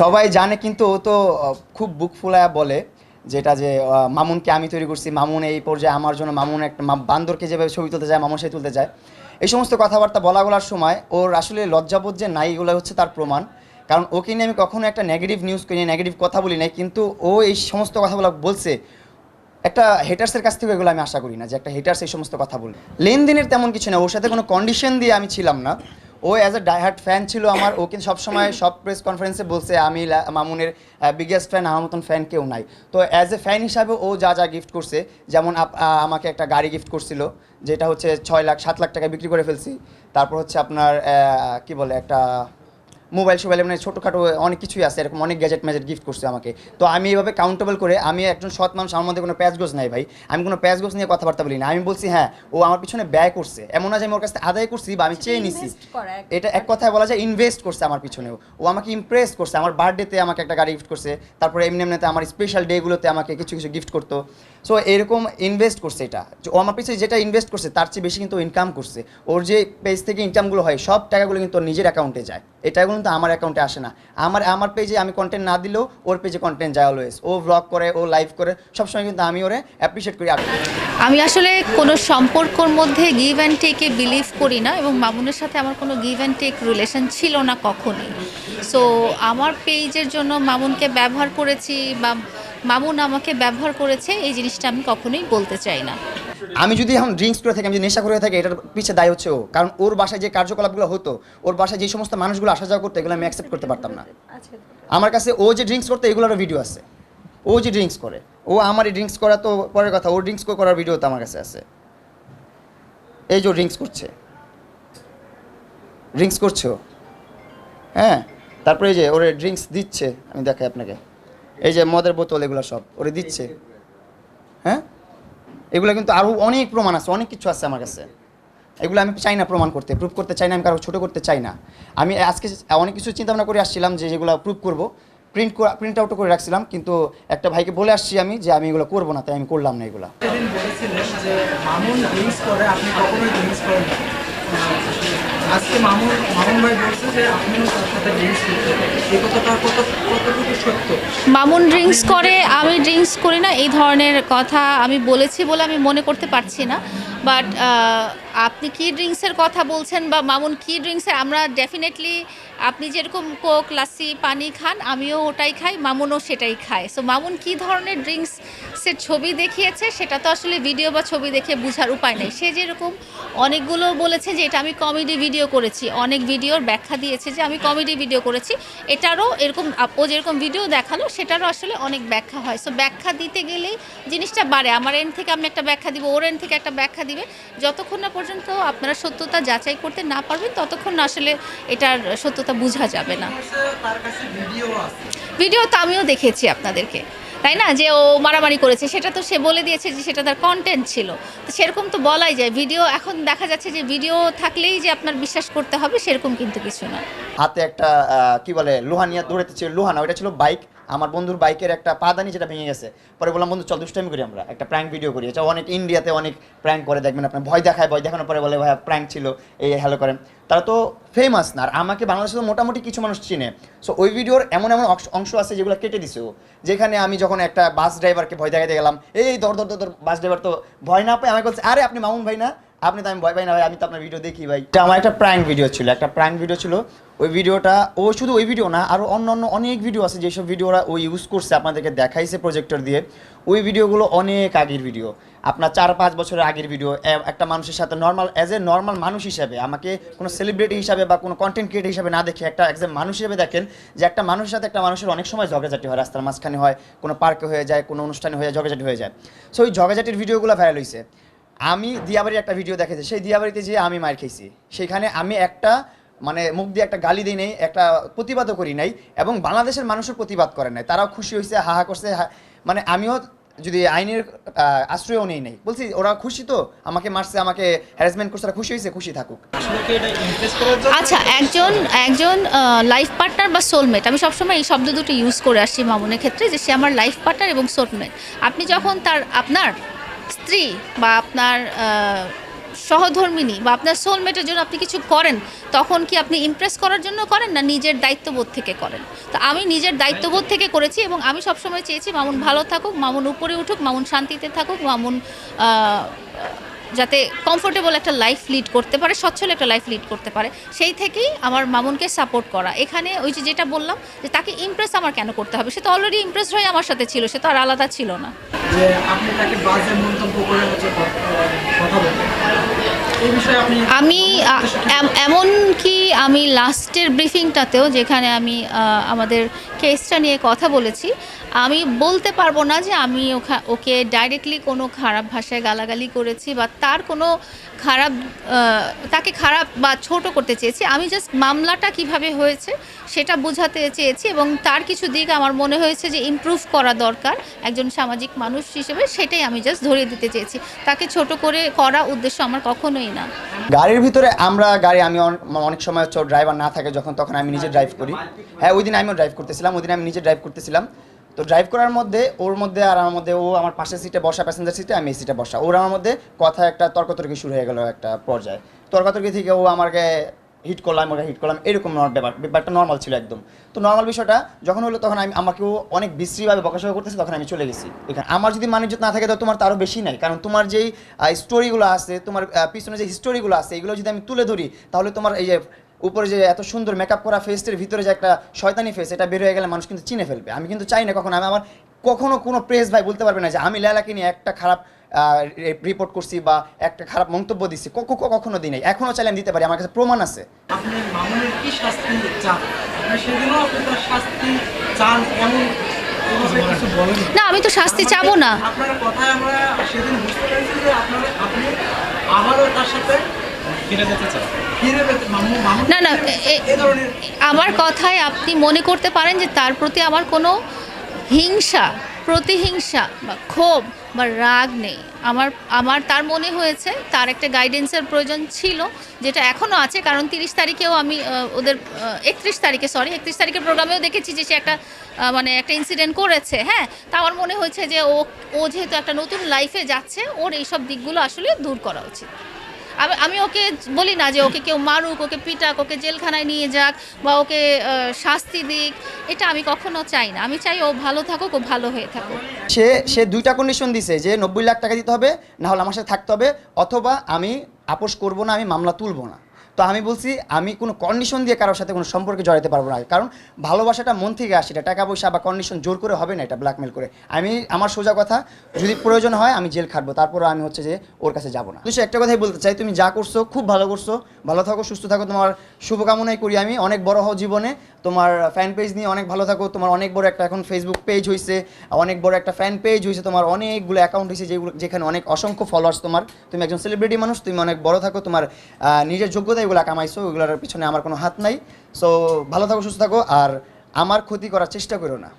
সবাই জানে কিন্তু ও তো খুব বুক ফুলায়া বলে, যেটা যে মামুনকে আমি তৈরি করছি, মামুন এই পর্যায়ে আমার জন্য, মামুন একটা বান্দরকে যেভাবে ছবি তুলতে যায়, মামুন সে তুলতে যায়। এই সমস্ত কথাবার্তা বলা বলার সময় ওর আসলে লজ্জাবোধ যে নাই এগুলো হচ্ছে তার প্রমাণ। কারণ ওকে নিয়ে আমি কখনো একটা নেগেটিভ নিউজ করি নেগেটিভ কথা বলি নাই, কিন্তু ও এই সমস্ত কথাগুলো বলছে, একটা হেটার্সের কাছ থেকে এগুলো আমি আশা করি না, যে একটা হেটার্স এই সমস্ত কথা বলবে। লেনদেনের তেমন কিছু না ওর সাথে কোনো কন্ডিশন দিয়ে আমি ছিলাম না। ও অ্যাজ এ ডাইহার্ট ফ্যান ছিল আমার, ও কিন্তু সবসময় সব প্রেস কনফারেন্সে বলছে, আমি মামুনের বিগেস্ট ফ্যান আমার মতন ফ্যান কেউ নাই। তো অ্যাজ এ ফ্যান হিসাবে ও যা যা গিফট করছে, যেমন আমাকে একটা গাড়ি গিফট করছিল, যেটা হচ্ছে ছয় লাখ, সাত লাখ টাকা বিক্রি করে ফেলছি। তারপর হচ্ছে আপনার কি বলে, একটা মোবাইল সোবাইল মানে ছোটোখাটো অনেক কিছুই আছে এরকম অনেক গ্যাজেট ম্যাজেট গিফট করছে আমাকে। তো আমি এইভাবে কাউন্টেবল করে আমি একজন সৎ মানুষ আমার মধ্যে কোনো প্যাচগোজ নাই ভাই। আমি কোনো প্যাচগোজ নিয়ে কথাবার্তা বলি না। আমি বলছি হ্যাঁ ও আমার পিছনে ব্যয় করছে। এমন না যে আমি ওর কাছ আদায় করছি বা আমি চেয়ে নিছি। এটা এক কথায় বলা যায় ইনভেস্ট করছে আমার পিছনেও। ও আমাকে ইমপ্রেস করছে আমার বার্থডেতে আমাকে একটা গাড়ি গিফট করছে তারপরে এমনি এমনিতে আমার স্পেশাল ডেগুলোতে আমাকে কিছু কিছু গিফট করতো। সো এরকম ইনভেস্ট করছে এটা। যে ও আমার পিছনে যেটা ইনভেস্ট করছে তার চেয়ে বেশি কিন্তু ইনকাম করছে। ওর যে পেজ থেকে ইনকামগুলো হয় সব টাকাগুলো কিন্তু নিজের অ্যাকাউন্টে যায়। এটা কিন্তু আমার অ্যাকাউন্টে আসে না। আমার আমার পেজে আমি কন্টেন্ট না দিলেও ওর পেজে কন্টেন্ট যায় অলওয়েজ ও ব্লগ করে, ও লাইভ করে, সবসময় কিন্তু আমি ওরে অ্যাপ্রিসিয়েট করি আমি আসলে কোনো সম্পর্কর মধ্যে গিভ অ্যান্ড টেকে বিলিভ করি না এবং মামুনের সাথে আমার কোনো গিভ অ্যান্ড টেক রিলেশন ছিল না কখনোই। সো আমার পেজের জন্য মামুনকে ব্যবহার করেছি বা মামুন আমাকে ব্যবহার করেছে, এই জিনিসটা আমি কখনোই বলতে চাই না। আমি যদি এখন ড্রিঙ্কস করে থাকি আমি যদি নেশা করে থাকি এটার পিছিয়ে দায় হচ্ছে ও। কারণ ওর বাসায় যে কার্যকলাপগুলো হতো ওর বাসায় যে সমস্ত মানুষগুলো আসা যাওয়া করতো এগুলো আমি অ্যাকসেপ্ট করতে পারতাম না। আমার কাছে ও যে ড্রিঙ্কস করতো এগুলোরও ভিডিও আছে। ও যে ড্রিঙ্কস করে ও আমার এই ড্রিঙ্কস করা তো পরের কথা ও ড্রিঙ্কস করার ভিডিও তো আমার কাছে আছে। এই যে ড্রিঙ্কস করছে। ড্রিঙ্কস করছে। হ্যাঁ? তারপরে এই যে ওরে ড্রিঙ্কস দিচ্ছে আমি দেখাই আপনাকে। এই যে মদের বোতল এগুলো সব ওরে দিচ্ছে। এগুলো কিন্তু আরও অনেক প্রমাণ আছে, অনেক কিছু আছে আমার কাছে। এগুলো আমি চাই না প্রমাণ করতে প্রুভ করতে চাই না, আমি কারও ছোটো করতে চাই না। আমি আজকে অনেক কিছু চিন্তা ভাবনা করে আসছিলাম যে যেগুলো প্রুভ করব। প্রিন্ট প্রিন্ট আউটও করে রাখছিলাম, কিন্তু একটা ভাইকে বলে আসছি আমি যে আমি এগুলো করব না, তাই আমি করলাম না এগুলো। ড্রিঙ্কস ড্রিঙ্কস আজকে মামুন মামুন ভাই বলছে যে আপনিও তার সাথে ড্রিঙ্কস করতে এই কথাটা কত, কতটুকু সত্য? মামুন ড্রিঙ্কস করে, আমি ড্রিঙ্কস করি না, এই ধরনের কথা আমি বলেছি বলে আমি মনে করতে পারছি না। বাট আপনি কি ড্রিঙ্কসের কথা বলছেন বা মামুন কি ড্রিঙ্কসের আমরা ডেফিনেটলি আপনি যেরকম কোক লাসি পানি খান, আমিও ওটাই খাই, মামুনও সেটাই খায়। সো মামুন কি ধরনের ড্রিঙ্কসের ছবি দেখিয়েছে সেটা তো আসলে ভিডিও বা ছবি দেখে বোঝার উপায় নেই। সে যেরকম অনেকগুলো বলেছে যে এটা আমি কমেডি ভিডিও করেছি। অনেক ভিডিওর ব্যাখ্যা দিয়েছে যে আমি কমেডি ভিডিও করেছি। এটারও এরকম ও যেরকম ভিডিও দেখাল সেটারও আসলে অনেক ব্যাখ্যা হয়। সো ব্যাখ্যা দিতে গেলেই জিনিসটা বাড়ে। আমার এন্ড থেকে আমি একটা ব্যাখ্যা দিব ওর এন্ড থেকে একটা ব্যাখ্যা দিবে। যতক্ষণ না পর্যন্ত আপনারা সত্যতা যাচাই করতে না পারবেন ততক্ষণ না আসলে এটার সত্যতা বোঝা যাবে না। ভিডিও তো আমিও দেখেছি আপনাদেরকে। তাই না? যে ও মারামারি করেছে, সেটা তো সে বলে দিয়েছে যে সেটা তার কন্টেন্ট ছিল। তো সেরকম তো বলাই যায়। ভিডিও, এখন দেখা যাচ্ছে যে ভিডিও থাকলেই যে আপনার বিশ্বাস করতে হবে, সেরকম কিন্তু কিছু না। হাতে একটা কি বলে লোহানিয়া দৌড়াতে ছিল লোহা না ওইটা ছিল বাইক আমার বন্ধুর বাইকের একটা পাদানি যেটা ভেঙে গেছে। পরে বললাম, বন্ধু, চল দুষ্টামি করি আমরা। একটা প্র্যাঙ্ক ভিডিও করি। এটা অনেক ইন্ডিয়াতে অনেক প্র্যাঙ্ক করে, দেখবেন আপনার ভয় দেখায়, ভয় দেখানোর পরে বলে ভাই প্র্যাঙ্ক ছিল, এই হ্যালো করেন। তারা তো ফেমাস না, আর আমাকে বাংলাদেশে তো মোটামুটি কিছু মানুষ চিনে। সো ওই ভিডিওর এমন এমন অংশ- আছে যেগুলো কেটে দিছে যেখানে আমি যখন একটা বাস ড্রাইভারকে ভয় দেখাতে গেলাম, এই দর দর দর বাস ড্রাইভার তো ভয় না পায়? আমাকে বলছে, আরে, আপনি মামুন ভাই না? আপনি তো আমি ভয় পাই না ভাই, আমি তো আপনার ভিডিও দেখি ভাই। এটা আমার একটা প্র্যাঙ্ক ভিডিও ছিল, একটা প্র্যাঙ্ক ভিডিও ছিল। ওই ভিডিওটা ও শুধু ওই ভিডিও না আরও অন্য অন্য অনেক ভিডিও আছে, যেসব ভিডিওরা ও ইউজ করছে, আপনাদেরকে দেখাইছে প্রজেক্টর দিয়ে। ওই ভিডিওগুলো অনেক আগের ভিডিও আপনার চার পাঁচ বছরের আগের ভিডিও একটা মানুষের সাথে নর্মাল অ্যাজ এ নর্মাল মানুষ হিসাবে, আমাকে কোনো সেলিব্রিটি হিসাবে বা কোনো কন্টেন্ট ক্রিয়েটার হিসাবে না দেখে একটা একজন মানুষ হিসেবে দেখেন যে একটা মানুষের সাথে একটা মানুষের অনেক সময় ঝগড়াঝাটি হয়, রাস্তার মাঝখানে হয়, কোনো পার্কে হয়ে যায়, কোনো অনুষ্ঠানে হয়ে যায়, ঝগড়াঝাটি হয়ে যায়। সো ওই ঝগড়াঝাটির ভিডিওগুলো ভাইরাল হয়েছে আমি দিয়াবাড়ির একটা ভিডিও দেখেছি। সেই দিয়াবাড়িতে যেয়ে আমি মার খেয়েছি। সেখানে আমি একটা মানে মুখ দিয়ে একটা গালি দিই নাই, একটা প্রতিবাদও করি নাই এবং বাংলাদেশের মানুষের প্রতিবাদ করে নাই। তারাও খুশি হয়েছে হাহা করছে মানে আমিও যদি আইনের আশ্রয়ও নেই নাই। বলছি, ওরা খুশি তো? আমাকে মারছে, আমাকে হ্যারাসমেন্ট করছে খুশি হয়েছে খুশি থাকুক। আচ্ছা একজন একজন লাইফ পার্টনার বা সোলমেট আমি সবসময় এই শব্দ দুটো ইউজ করে আসছি মামুনের ক্ষেত্রে যে সে আমার লাইফ পার্টনার এবং সোলমেট আপনি যখন তার, আপনার স্ত্রী বা আপনার সহধর্মিনী বা আপনার সোলমেটের জন্য আপনি কিছু করেন, তখন কি আপনি ইমপ্রেস করার জন্য করেন না নিজের দায়িত্ববোধ থেকে করেন? তো আমি নিজের দায়িত্ববোধ থেকে করেছি এবং আমি সবসময় চেয়েছি মামুন ভালো থাকুক, মামুন উপরে উঠুক, মামুন শান্তিতে থাকুক, মামুন যাতে কমফোর্টেবল একটা লাইফ লিড করতে পারে সচ্ছল একটা লাইফ লিড করতে পারে সেই থেকেই আমার মামুনকে সাপোর্ট করা। এখানে ওই যে যেটা বললাম যে তাকে ইমপ্রেস আমার কেন করতে হবে? সে তো অলরেডি ইমপ্রেস হয়ে আমার সাথে ছিল সে তো আর আলাদা ছিল না। যে আপনি তাকে বাজে মন্তব্য করে হচ্ছে কথা বলতেন এই বিষয়ে আপনি আমি আমি লাস্টের ব্রিফিংটাতেও যেখানে আমি আমাদের কেসটা নিয়ে কথা বলেছি, আমি বলতে পারব না যে আমি ওকে ডাইরেক্টলি কোনো খারাপ ভাষায় গালাগালি করেছি বা তার কোনো খারাপ তাকে খারাপ বা ছোট করতে চেয়েছি। আমি জাস্ট মামলাটা কীভাবে হয়েছে সেটা বোঝাতে চেয়েছি এবং তার কিছু দিক আমার মনে হয়েছে যে ইমপ্রুভ করা দরকার একজন সামাজিক মানুষ হিসেবে, সেটাই আমি জাস্ট ধরিয়ে দিতে চেয়েছি। তাকে ছোট করে করা উদ্দেশ্য আমার কখনোই না। গাড়ির ভিতরে আমরা গাড়ি, আমি অনেক সময় ড্রাইভার না থাকে, যখন তখন আমি নিজে ড্রাইভ করি। হ্যাঁ ওই দিন আমিও ড্রাইভ করতেছিলাম, ওই দিন আমি নিজে ড্রাইভ করতেছিলাম। তো ড্রাইভ করার মধ্যে, ওর মধ্যে আর আমার মধ্যে, ও আমার পাশের সিটে বসা প্যাসেঞ্জার সিটে আমি এই সিটে বসা। ওর আমার মধ্যে কথা একটা তর্কতর্কি শুরু হয়ে গেল একটা পর্যায়ে। তর্কতর্কি থেকে ও আমাকে হিট করলাম ওকে হিট করলাম, এরকম ব্যাপার, ব্যাপারটা নর্মাল ছিল একদম। তো নর্মাল বিষয়টা, যখন হলো তখন আমি, আমাকে ও অনেক বিশ্রীভাবে বকাশকা করতেছে, তখন আমি চলে গেছি। এখানে আমার যদি মানিজ্য না থাকে, তো তোমার তো আরও বেশি নাই। কারণ তোমার যেই স্টোরিগুলো আছে, তোমার পিছনে যে হিস্টোরিগুলো আছে, এগুলো যদি আমি তুলে ধরি, তাহলে তোমার এই যে উপরে যে এত সুন্দর মেকআপ করা ফেসের ভিতরে যে একটা শয়তানি ফেস এটা বের হয়ে গেলে মানুষ কিন্তু চিনে ফেলবে। আমি কিন্তু চাই না কখনো আমি আমার কখনো কোনো প্রেস ভাই বলতে পারবে না যে আমি লেলাকে নিয়ে একটা খারাপ রিপোর্ট করছি বা একটা খারাপ মন্তব্য দিচ্ছি কখনো দিই নাই এখনও চাইলে আমি দিতে পারি আমার কাছে প্রমাণ আছে। আপনি মামুনের কি শাস্তি চান? আপনি সেদিনও আপনি তার শাস্তি চান এমন এভাবে কিছু বলেন না আমি তো শাস্তি চাবো না। আপনার কথায় আমরা সেদিন বুঝতে পেরেছি যে আপনার আপনি আবারও তার সাথে না, না, আমার কথায় আপনি মনে করতে পারেন যে তার প্রতি আমার কোনো হিংসা প্রতিহিংসা বা ক্ষোভ বা রাগ নেই। আমার আমার তার মনে হয়েছে তার একটা গাইডেন্সের প্রয়োজন ছিল যেটা এখনও আছে কারণ তিরিশ তারিখেও আমি ওদের একত্রিশ তারিখে সরি একত্রিশ তারিখের প্রোগ্রামেও দেখেছি যে সে একটা মানে একটা ইনসিডেন্ট করেছে হ্যাঁ? তা আমার মনে হয়েছে যে ও ও যেহেতু একটা নতুন লাইফে যাচ্ছে ওর এইসব দিকগুলো আসলে দূর করা উচিত। আমি ওকে বলি না যে ওকে কেউ মারুক, ওকে পিটাক, ওকে জেলখানায় নিয়ে যাক বা ওকে শাস্তি দিক, এটা আমি কখনো চাই না। আমি চাই ও ভালো থাকুক, ও ভালো হয়ে থাকুক। সে সে দুইটা কন্ডিশন দিছে, যে নব্বই লাখ টাকা দিতে হবে, না হলে আমার সাথে থাকতে হবে, অথবা আমি আপোষ করব না, আমি মামলা তুলবো না। তো আমি বলছি, আমি কোনো কন্ডিশন দিয়ে কারোর সাথে কোনো সম্পর্কে জড়াতে পারব না। কারণ ভালোবাসাটা মন থেকে আসে, এটা টাকা পয়সা বা কন্ডিশন জোর করে হবে না এটা ব্ল্যাকমেল করে। আমি, আমার সোজা কথা, যদি প্রয়োজন হয় আমি জেল খাটবো তারপর আমি হচ্ছে যে ওর কাছে যাব না। সে একটা কথাই বলতে চাই, তুমি যা করছ, খুব ভালো করছ, ভালো থাকো, সুস্থ থাকো, তোমার শুভকামনাই করি আমি। অনেক বড় হও জীবনে তোমার ফ্যান পেজ নিয়ে অনেক ভালো থাকো। তোমার অনেক বড় একটা এখন ফেসবুক পেজ হয়েছে অনেক বড় একটা ফ্যান পেজ হয়েছে তোমার অনেকগুলো অ্যাকাউন্ট হয়েছে যেগুলো, যেখানে অনেক অসংখ্য ফলোয়ার্স তোমার। তুমি একজন সেলিব্রিটি মানুষ, তুমি অনেক বড় থাকো, তোমার নিজের যোগ্যতা এগুলো কামাইছো ওইগুলোর পিছনে আমার কোনো হাত নাই। সো ভালো থাকো, সুস্থ থাকো, আর আমার ক্ষতি করার চেষ্টা করো না।